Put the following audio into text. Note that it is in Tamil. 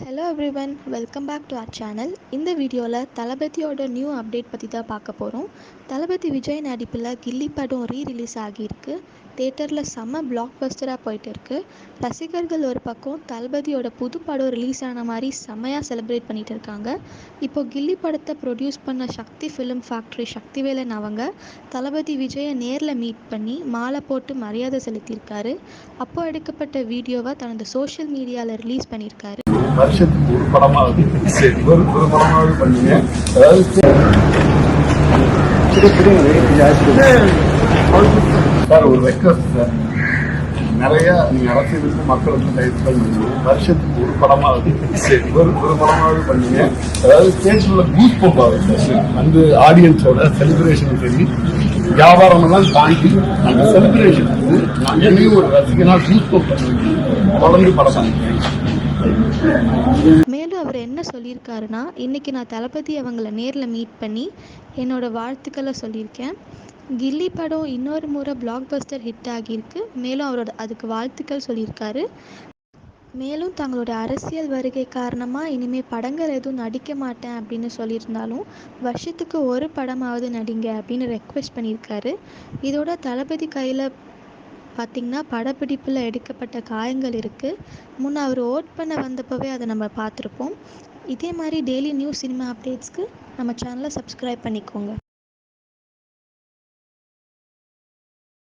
Hello everyone welcome back to our channel இந்த வீடியோவில் தளபதியோட நியூ அப்டேட் பற்றி தான் பார்க்க போகிறோம் தளபதி விஜய் நடிப்பில் கில்லி படம் ரீ ரிலீஸ் ஆகியிருக்கு தேட்டரில் செம்ம பிளாக் பஸ்டராக போயிட்டு இருக்கு. ரசிகர்கள் ஒரு பக்கம் தளபதியோட புது படம் ரிலீஸ் ஆன மாதிரி செம்மையாக செலிப்ரேட் பண்ணிட்டு இருக்காங்க. இப்போ கில்லி படத்தை ப்ரொடியூஸ் பண்ண சக்தி ஃபிலிம் ஃபேக்ட்ரி சக்திவேலன் அவங்க தளபதி விஜயை நேரில் மீட் பண்ணி மாலை போட்டு மரியாதை செலுத்தியிருக்காரு. அப்போ எடுக்கப்பட்ட வீடியோவை தனது சோஷியல் மீடியாவில் ரிலீஸ் பண்ணியிருக்காரு. வருஷத்துக்கு ஒரு படமாவது சரி ஒரு ஒரு படமாவது பண்ணுங்க. அதாவது சார். ஒரு ரெக்வஸ்ட் சார். நிறைய நீங்க மக்கள் வந்து டைப் பண்ணுங்க. வருஷத்துக்கு ஒரு படமாவது சரி ஒரு ஒரு படமாவது பண்ணுங்க. அதாவது தேட்டர்ல பூஸ் பம்பாவது ஆகுது அந்த ஆடியன்ஸோட செலிப்ரேஷன் சரி வியாபாரம் எல்லாம் தாண்டி அந்த செலிப்ரேஷன் வந்து நான் என்னையும் ஒரு ரசிகனா பூஸ் பம்ப் பண்ணுவேன் தொடர்ந்து படம் பண்ணிக்கிறேன் மேலும் அவர் என்ன சொல்லியிருக்காருன்னா இன்றைக்கி நான் தளபதி அவங்கள நேரில் மீட் பண்ணி என்னோட வாழ்த்துக்களை சொல்லியிருக்கேன். கில்லி படம் இன்னொரு முறை பிளாக் பஸ்டர் ஹிட் ஆகியிருக்கு. மேலும் அவரோட அதுக்கு வாழ்த்துக்கள் சொல்லியிருக்காரு. மேலும் தங்களோட அரசியல் வருகை காரணமாக இனிமேல் படங்கள் எதுவும் நடிக்க மாட்டேன் அப்படின்னு சொல்லியிருந்தாலும் வருஷத்துக்கு ஒரு படமாவது நடிங்க அப்படின்னு ரெக்வெஸ்ட் பண்ணியிருக்காரு. இதோட தளபதி கையில் பார்த்திங்கன்னா படப்பிடிப்பில் எடுக்கப்பட்ட காயங்கள் இருக்குது முன்னே அவர் ஓட் பண்ண வந்தப்பவே அதை நம்ம பார்த்துருப்போம் இதே மாதிரி டெய்லி நியூஸ் சினிமா அப்டேட்ஸ்க்கு நம்ம சேனலை சப்ஸ்கிரைப் பண்ணிக்கோங்க.